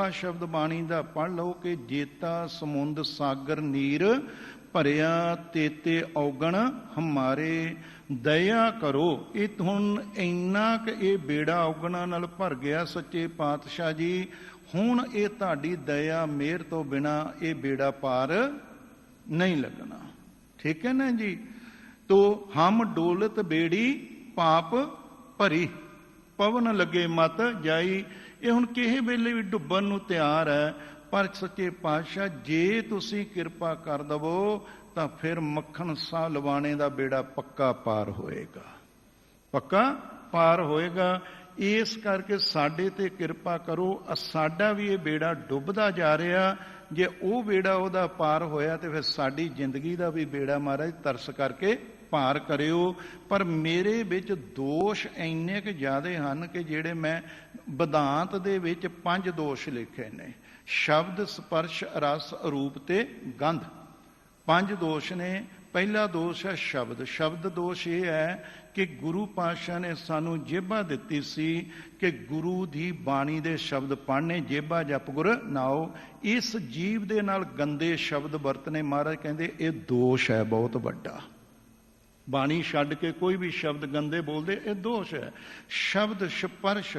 ਔਖਾ ਸ਼ਬਦ ਬਾਣੀ ਦਾ ਪੜ ਲਓ ਕਿ ਜੇਤਾ ਸਮੁੰਦ ਸਾਗਰ ਨੀਰ, ਭਰਿਆ ਤੇਤੇ ਔਗਣ ਹਮਾਰੇ, ਦਇਆ ਕਰੋ। ਇਹ ਹੁਣ ਇੰਨਾ ਕਿ ਇਹ ਬੇੜਾ ਔਗਣਾਂ ਨਾਲ ਭਰ ਗਿਆ ਸੱਚੇ ਪਾਤਸ਼ਾਹ ਜੀ। ਹੁਣ ਇਹ ਤੁਹਾਡੀ ਦਇਆ ਮਿਹਰ ਤੋਂ ਬਿਨਾ ਇਹ ਬੇੜਾ ਪਾਰ ਨਹੀਂ ਲੱਗਣਾ। ਠੀਕ ਹੈ ਨਾ ਜੀ? ਤੋ ਹਮ ਡੋਲਤ ਬੇੜੀ ਪਾਪ ਭਰੀ, ਪਵਨ ਲੱਗੇ ਮਤ ਜਾਈ। ਇਹ ਹੁਣ ਕਿਸੇ ਵੇਲੇ ਵੀ ਡੁੱਬਣ ਨੂੰ ਤਿਆਰ ਹੈ, ਪਰ ਸੱਚੇ ਪਾਤਸ਼ਾਹ, ਜੇ ਤੁਸੀਂ ਕਿਰਪਾ ਕਰ ਦਵੋ, ਤਾਂ ਫਿਰ ਮੱਖਣ ਸਾਹ ਲਵਾਣੇ ਦਾ ਬੇੜਾ ਪੱਕਾ ਪਾਰ ਹੋਏਗਾ। ਪੱਕਾ ਪਾਰ ਹੋਏਗਾ। ਇਸ ਕਰਕੇ ਸਾਡੇ ਤੇ ਕਿਰਪਾ ਕਰੋ। ਸਾਡਾ ਵੀ ਇਹ ਬੇੜਾ ਡੁੱਬਦਾ ਜਾ ਰਿਹਾ। ਜੇ ਉਹ ਬੇੜਾ ਉਹਦਾ ਪਾਰ ਹੋਇਆ ਤੇ ਫਿਰ ਸਾਡੀ ਜ਼ਿੰਦਗੀ ਦਾ ਵੀ ਬੇੜਾ ਮਹਾਰਾਜ, ਤਰਸ ਕਰਕੇ ਭਾਰ ਕਰਿਓ, ਪਰ ਮੇਰੇ ਵਿੱਚ ਦੋਸ਼ ਇੰਨੇ ਕੁ ਜ਼ਿਆਦੇ ਹਨ ਕਿ ਜਿਹੜੇ ਮੈਂ ਵਿਦਾਂਤ ਦੇ ਵਿੱਚ ਪੰਜ ਦੋਸ਼ ਲਿਖੇ ਨੇ। ਸ਼ਬਦ, ਸਪਰਸ਼, ਰਸ ਰੂਪ ਤੇ ਗੰਧ। ਪੰਜ ਦੋਸ਼ ਨੇ। ਪਹਿਲਾ ਦੋਸ਼ ਹੈ ਸ਼ਬਦ। ਸ਼ਬਦ ਦੋਸ਼ ਇਹ ਹੈ ਕਿ ਗੁਰੂ ਪਾਤਸ਼ਾਹ ਨੇ ਸਾਨੂੰ ਜੇਬਾ ਦਿੱਤੀ ਸੀ ਕਿ ਗੁਰੂ ਦੀ ਬਾਣੀ ਦੇ ਸ਼ਬਦ ਪੜ੍ਹਨੇ, ਜੇਬਾ ਜਪ ਗੁਰ ਨਾਓ ਇਸ ਜੀਵ ਦੇ ਨਾਲ ਗੰਦੇ ਸ਼ਬਦ ਵਰਤਨੇ, ਮਹਾਰਾਜ ਕਹਿੰਦੇ ਇਹ ਦੋਸ਼ ਹੈ, ਬਹੁਤ ਵੱਡਾ। ਬਾਣੀ ਛੱਡ ਕੇ ਕੋਈ ਵੀ ਸ਼ਬਦ ਗੰਦੇ ਬੋਲਦੇ, ਇਹ ਦੋਸ਼ ਹੈ। ਸ਼ਬਦ ਸਪਰਸ਼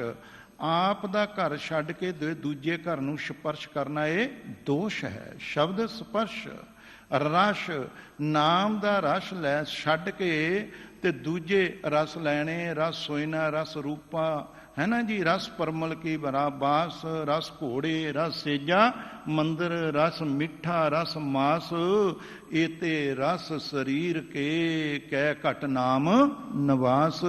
ਆਪ ਦਾ ਘਰ ਛੱਡ ਕੇ ਦੂਜੇ ਘਰ ਨੂੰ ਸਪਰਸ਼ ਕਰਨਾ ਇਹ ਦੋਸ਼ ਹੈ। ਸ਼ਬਦ ਸਪਰਸ਼ ਰਸ, ਨਾਮ ਦਾ ਰਸ ਲੈ ਛੱਡ ਕੇ ਤੇ ਦੂਜੇ ਰਸ ਲੈਣੇ, ਰਸ ਸੋਇਨਾ, ਰਸ ਰੂਪਾ, ਹੈ ਨਾ ਜੀ? ਰਸ ਪਰਮਲ ਕੀ ਬਰਾ ਬਾਸ, ਰਸ ਘੋੜੇ, ਰਸ ਸੇਜਾ, ਮੰਦਰ, ਰਸ ਮਿੱਠਾ, ਰਸ ਮਾਸ, ਏਤੇ ਰਸ ਸਰੀਰ ਕੇ ਕਹਿ ਘਟ ਨਾਮ ਨਿਵਾਸ।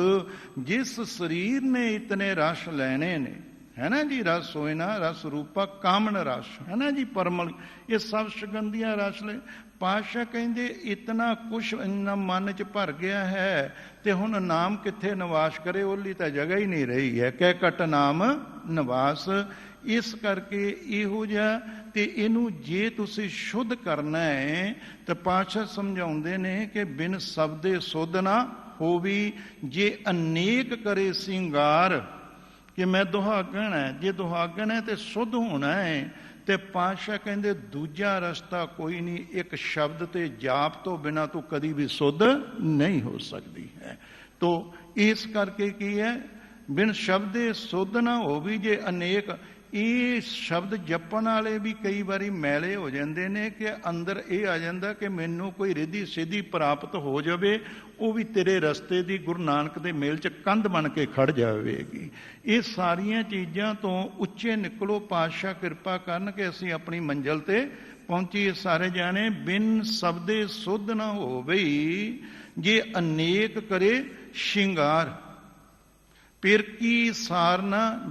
ਜਿਸ ਸਰੀਰ ਨੇ ਇਤਨੇ ਰਸ ਲੈਣੇ ਨੇ ਹੈ ਨਾ ਜੀ? ਰਸ ਸੋਇਨਾ ਰਸ ਰੂਪਾ ਕਾਮਨ ਰਸ, ਹੈ ਨਾ ਜੀ? ਪਰਮਲ, ਇਹ ਸਭ ਸੁਗੰਧੀਆਂ ਰਸ ਲੈ ਪਾਸ਼ਾ ਕਹਿੰਦੇ, ਇਤਨਾ ਕੁਛ ਇੰਨਾ ਮਨ ਚ ਭਰ ਗਿਆ ਹੈ ਤੇ ਹੁਣ ਨਾਮ ਕਿੱਥੇ ਨਿਵਾਸ ਕਰੇ? ਉਹਲੀ ਤਾਂ ਜਗ੍ਹਾ ਹੀ ਨਹੀਂ ਰਹੀ ਹੈ। ਕਹਿ ਕਟ ਨਾਮ ਨਿਵਾਸ। ਇਸ ਕਰਕੇ ਇਹੋ ਜਿਹਾ ਤੇ ਇਹਨੂੰ ਜੇ ਤੁਸੀਂ ਸ਼ੁੱਧ ਕਰਨਾ ਹੈ, ਤਾਂ ਪਾਸ਼ਾ ਸਮਝਾਉਂਦੇ ਨੇ ਕਿ ਬਿਨ ਸ਼ਬਦੇ ਸੁਧ ਨਾ ਹੋਵੀ। ਜੇ ਅਨੇਕ ਕਰੇ ਸਿੰਗਾਰ ਕਿ ਮੈਂ ਦੁਹਾਗਣ ਹੈ। ਜੇ ਦੁਹਾਗਣ ਹੈ ਤੇ ਸੁੱਧ ਹੋਣਾ ਹੈ। ਤੇ ਪਾਤਸ਼ਾਹ ਕਹਿੰਦੇ, ਦੂਜਾ ਰਸਤਾ ਕੋਈ ਨਹੀਂ, ਇੱਕ ਸ਼ਬਦ ਤੇ ਜਾਪ ਤੋਂ ਬਿਨਾ ਤੂੰ ਕਦੀ ਵੀ ਸੁੱਧ ਨਹੀਂ ਹੋ ਸਕਦੀ ਹੈ। ਤੋ ਇਸ ਕਰਕੇ ਕੀ ਹੈ? ਬਿਨ ਸ਼ਬਦੇ ਸੁੱਧ ਨਾ ਹੋਵੀ ਜੇ ਅਨੇਕ ਇਹ ਸ਼ਬਦ ਜਪਣ ਵਾਲੇ ਵੀ ਕਈ ਵਾਰੀ ਮੈਲੇ ਹੋ ਜਾਂਦੇ ਨੇ ਕਿ ਅੰਦਰ ਇਹ ਆ ਜਾਂਦਾ ਕਿ ਮੈਨੂੰ ਕੋਈ ਰਿਧੀ ਸਿੱਧੀ ਪ੍ਰਾਪਤ ਹੋ ਜਾਵੇ, ਉਹ ਵੀ ਤੇਰੇ ਰਸਤੇ ਦੀ ਗੁਰੂ ਨਾਨਕ ਦੇ ਮੇਲ 'ਚ ਕੰਧ ਬਣ ਕੇ ਖੜ ਜਾਵੇਗੀ। ਇਹ ਸਾਰੀਆਂ ਚੀਜ਼ਾਂ ਤੋਂ ਉੱਚੇ ਨਿਕਲੋ, ਪਾਤਸ਼ਾਹ ਕਿਰਪਾ ਕਰਨ ਕਿ ਅਸੀਂ ਆਪਣੀ ਮੰਜ਼ਲ ਤੇ ਪਹੁੰਚੀਏ ਸਾਰੇ ਜਾਣੇ, ਬਿਨ ਸ਼ਬਦੇ ਸੁਧ ਨਾ ਹੋਵੇ ਜੇ ਅਨੇਕ ਕਰੇ ਸ਼ਿੰਗਾਰ। ਪਿਰ ਕੀ ਸਾਰ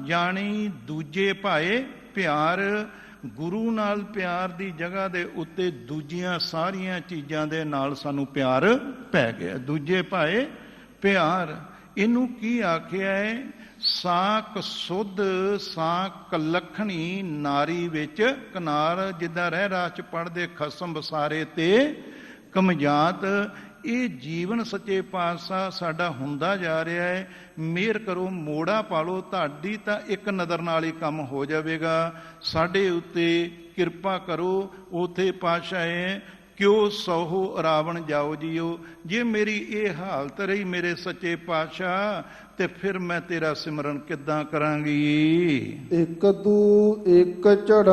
ਜਾਣੀ ਦੂਜੇ ਭਾਏ ਪਿਆਰ। ਗੁਰੂ ਨਾਲ ਪਿਆਰ ਦੀ ਜਗ੍ਹਾ ਦੇ ਉੱਤੇ ਦੂਜੀਆਂ ਸਾਰੀਆਂ ਚੀਜ਼ਾਂ ਦੇ ਨਾਲ ਸਾਨੂੰ ਪਿਆਰ ਪੈ ਗਿਆ। ਦੂਜੇ ਭਾਏ ਪਿਆਰ। ਇਹਨੂੰ ਕੀ ਆਖਿਆ ਹੈ? ਸਾਕ ਸੁਧ ਸਾਕ ਲਖਣੀ ਨਾਰੀ ਵਿੱਚ ਕਨਾਰ, ਜਿੱਦਾਂ ਰਹਿ ਰਾਚ ਪੜਦੇ ਖਸਮ ਬਸਾਰੇ ਤੇ ਕਮਜਾਤ। ਇਹ ਜੀਵਨ ਸੱਚੇ ਪਾਤਸ਼ਾਹ ਸਾਡਾ ਹੁੰਦਾ ਜਾ ਰਿਹਾ ਹੈ। ਮਿਹਰ ਕਰੋ, ਮੋੜਾ ਪਾਲੋ, ਤੁਹਾਡੀ ਤਾਂ ਇੱਕ ਨਜ਼ਰ ਨਾਲ ਹੀ ਕੰਮ ਹੋ ਜਾਵੇਗਾ। ਸਾਡੇ ਉੱਤੇ ਕਿਰਪਾ ਕਰੋ, ਉਥੇ ਪਾਤਸ਼ਾਹ ਹੈ, ਕਿਉ ਸੋਹੋ ਰਾਵਣ ਜਾਓ ਜੀਓ। ਜੇ ਮੇਰੀ ਇਹ ਹਾਲਤ ਰਹੀ ਮੇਰੇ ਸੱਚੇ ਪਾਤਸ਼ਾਹ, ਤੇ ਫਿਰ ਮੈਂ ਤੇਰਾ ਸਿਮਰਨ ਕਿੱਦਾਂ ਕਰਾਂਗੀ? ਇੱਕ ਦੂ, ਇੱਕ ਝੜਨ